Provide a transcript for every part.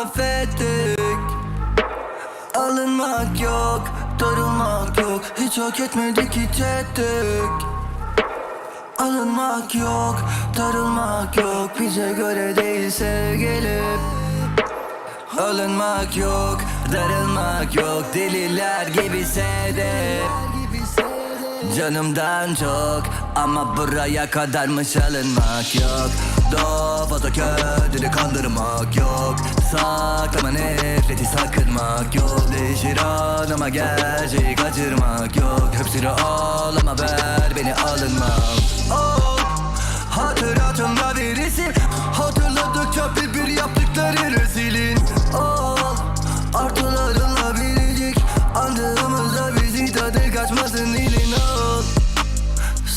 affettik. Alınmak yok, darılmak yok. Hiç hak etmedik hiç ettik. Alınmak yok, darılmak yok. Bize göre değil sevgilim Alınmak yok, darılmak yok. Deliler gibi sedef Canımdan çok ama buraya kadarmış alınmak yok? Daha fazla kendini kandırmak yok. Saklama nefreti sakınmak yok. Değişir an ama gerçeği kaçırmak yok. Hepsini al ama ver beni alınmam. Oh, Hatıratımda birisi. Hatırladıkça bir bir yaptıkları rezilin. Oh, Artılarınla biricik. Andığımızda bizi tadı kaçmasın dilin ol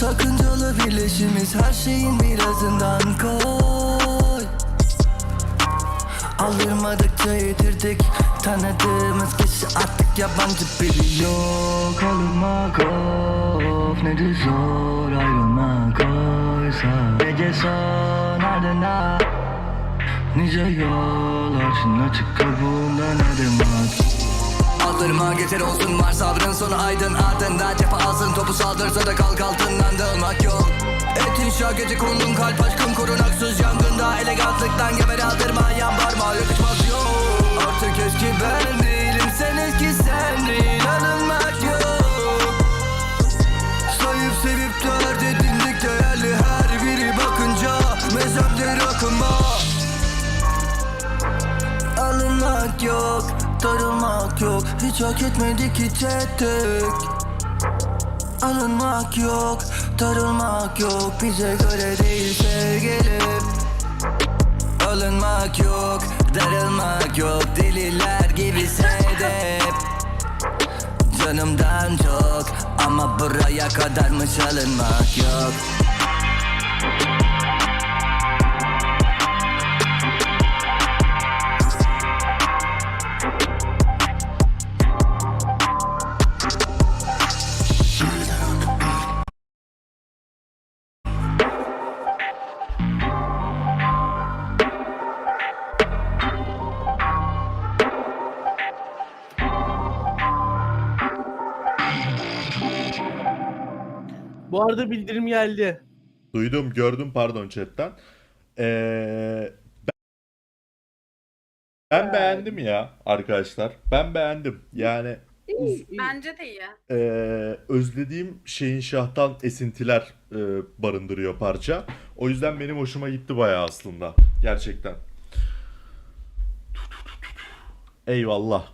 Sakıncalı birleşimiz her şeyin birazından koy. Aldırmadıkça yedirdik Tanıdığımız kişi artık yabancı biri yok. Alınmak of ne de zor ayrılmak oysa Gece son ardına Nice yol açın açık kabuğunda ne demek Aldırma getir olsun var sabrın sonu aydın ardında Cephe alsın. Topu saldırsa da kalk altından dağılmak yok. Etin şah gece kondun kalp aşkın korunaksız yangında. Elegantlıktan geber aldırma yan parmağı yakışmaz yok darılmak yok. Hiç hak etmedik hiç ettik Alınmak yok, darılmak yok. Bize göre değil sevgilim. Alınmak yok, darılmak yok. Deliler gibi sedef Canımdan çok ama buraya kadarmış alınmak yok Bu arada bildirim geldi. Duydum, gördüm pardon chatten. Ee, ben, ben beğendim ya arkadaşlar. Ben beğendim. Yani İyi, iyi. Bence de iyi. ee, özlediğim şeyin şahtan esintiler ee, barındırıyor parça. O yüzden benim hoşuma gitti bayağı aslında. Gerçekten. Eyvallah.